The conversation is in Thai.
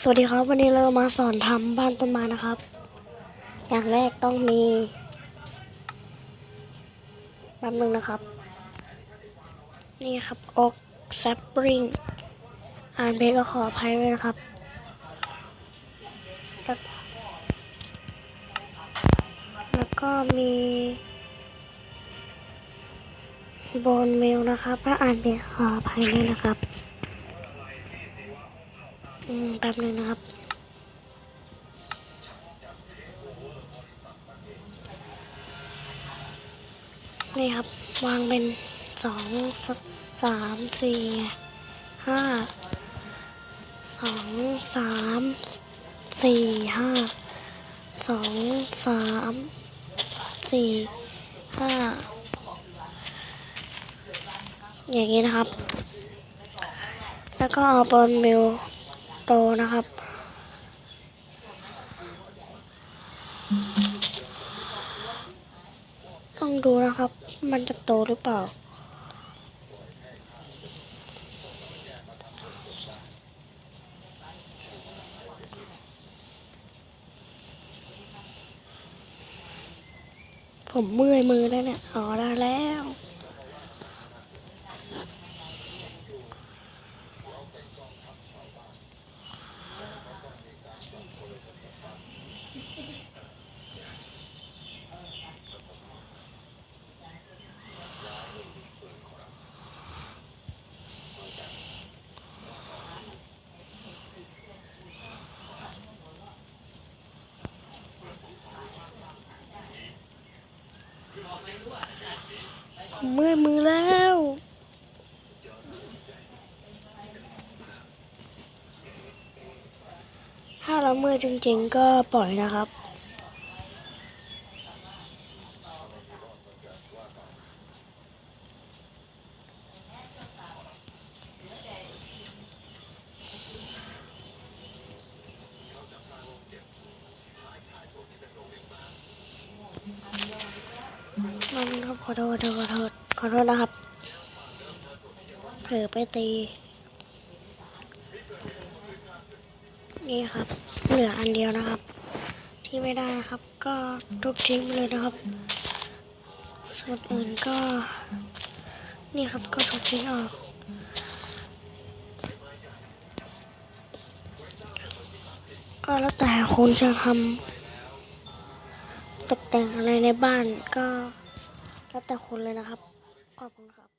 สวัสดีครับวันนี้เรามาสอนทำบ้านต้นไม้นะครับ อย่างแรกต้องมีแป๊บนึงนะครับ นี่ครับอกแซปริงอ่านเพลงก็ขออภัยด้วยนะครับ แล้วก็มีโบนเมลนะครับถ้าอ่านเพลงขออภัยด้วยนะครับ อืมแป๊บนึงนะครับ นี่ครับ วางเป็นสองสามสี่ห้าสองสามสี่ห้าสองสามสี่ห้าอย่างนี้นะครับ แล้วก็เอาบอลมิล โตนะครับ ต้องดูนะครับ มันจะโตหรือเปล่า ผมเมื่อยมือแล้วเนี่ยอ๋อได้แล้ว เมื่อยมือแล้วถ้าเราเมื่อยจริงๆก็ปล่อยนะครับ มันครับขอโทษขอโทษขอโทษนะครับ เผลอไปตี นี่ครับ เหลืออันเดียวนะครับ ที่ไม่ได้นะครับ ก็ทุบทิ้งไปเลยนะครับ ส่วนอื่นก็ นี่ครับก็ทุบทิ้งออกก็แล้วแต่คุณจะทำตกแต่งอะไรในบ้านก็ ครับแต่คนเลยนะครับ ขอบคุณครับ